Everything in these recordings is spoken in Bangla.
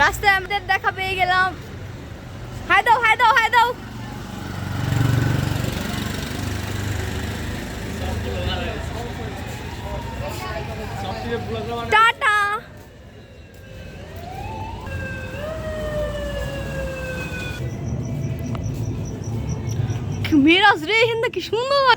রাস্তায় আমাদের দেখা পেয়ে গেলাম। হাই দাও হাই দাও হাই দাও। টাটা। মেরাজ রে হিন্দা কি সুন্দর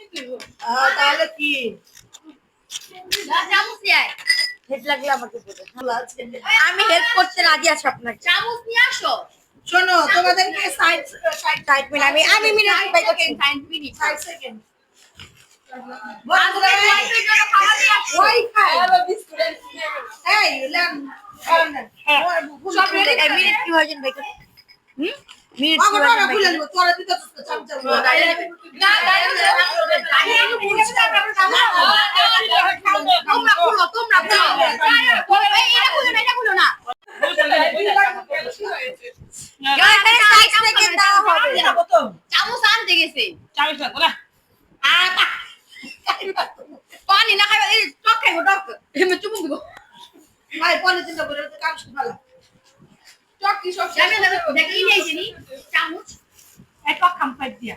তাহলে কি? চামচ নিয়ে আয়। হেড লাগলে আমাকে বলো আমি হেল্প করতে রাজি আছি আপনাকে। চামচ নিয়ে আসো। শোনো তোমাদেরকে সাইড সাইড সাইড মিনিট আমি আমি minute bye okay fine minute side second এই লেন সব রেডি মিনিট কি হয়েছে? ভাই হুম? পানি না খাইবা টক খাইবো এমনি চুমুক দিব ভাই পরে চিন্তা করে কাম শুনালা টক কি সব জানি না দেখি নিয়েছি নি? চামচ একটা খাম পাই দিয়া।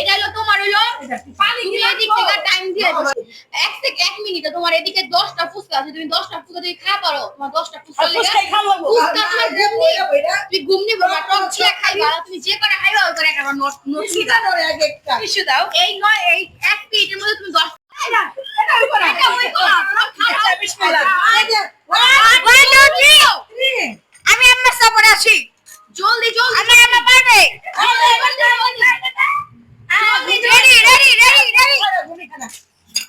এটা হলো তোমার হলো পানি দিয়ে এদিক থেকে টাইম দিয়ে এক থেকে এক মিনিটে তোমার এদিকে দশটা ফুচকা আছে তুমি দশটা ফুচকা যদি খাওয়া পারো তোমার দশটা ফুচকা লেগে ফুচকা তুমি ঘুমনি বলবা টক ছিঁড়ে খাইবা তুমি যে করে খাইবা ওই করে একটা নোট নোট দাও এই নয় এই এক মিনিটের মধ্যে তুমি দশ এটা ওই এটা ওই করা। আমি আমার জলদি জলদি আমি আমার পারবে রেডি রেডি রেডি রেডি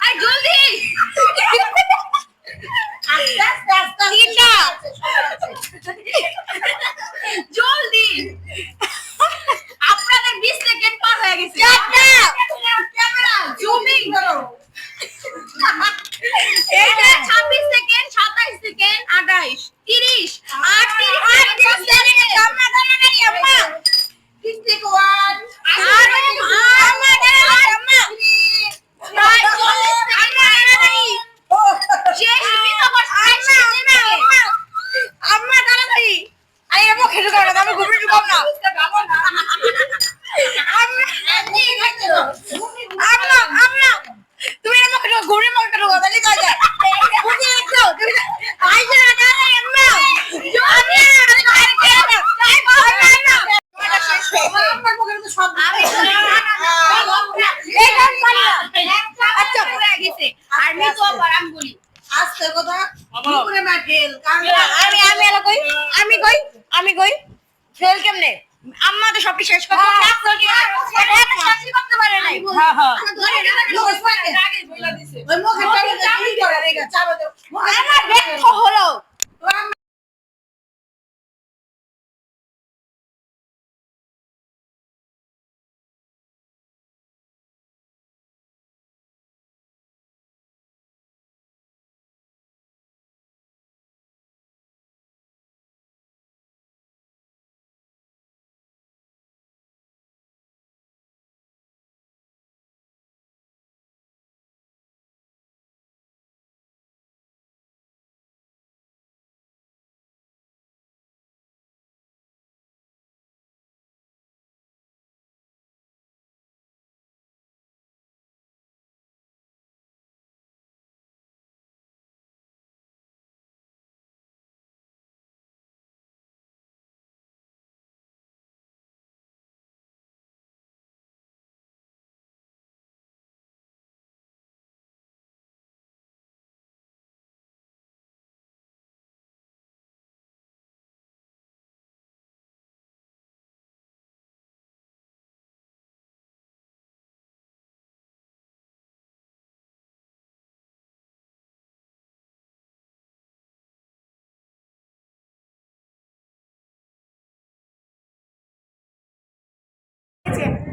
আই জলদি জলদি আপনাদের 20 সেকেন্ড পার হয়ে গেছে। ক্যামেরা জুমিং এটা পারো না আমি ঘুরে ঢুকাম না আম্মা আম্মা আম্মা তুমি এমন খেতে ঘুরে মন খেতে কথা লিখা যায় বুঝে দেখো তুমি আই যা না আম্মা আমি আমি বাইরে খেয়ে না তাই বল না আমি এই গান পারি না আচ্ছা হয়ে গেছে আর আমি তো আবার আমি বলি আস্তে কথা উপরে না ঢেল কারণ আমি আমি এলা কই আমি কই আমি কই ফেল কেমনে আম্মা তো সবই শেষ করে দিয়েছে শাস্তি করতে পারে নাই ধরে ওই মুখে টাকা কি করে রেগা চাবা দাও আমার ব্যর্থ হলো।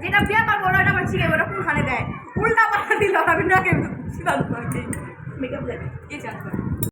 যেটা বিয়ে পারব ওরা আমার শিখে ওরকম কোনখানে দেয়? উল্টা পাল্টা দিল সিদ্ধান্ত মেকআপ দেয়। কে চাষ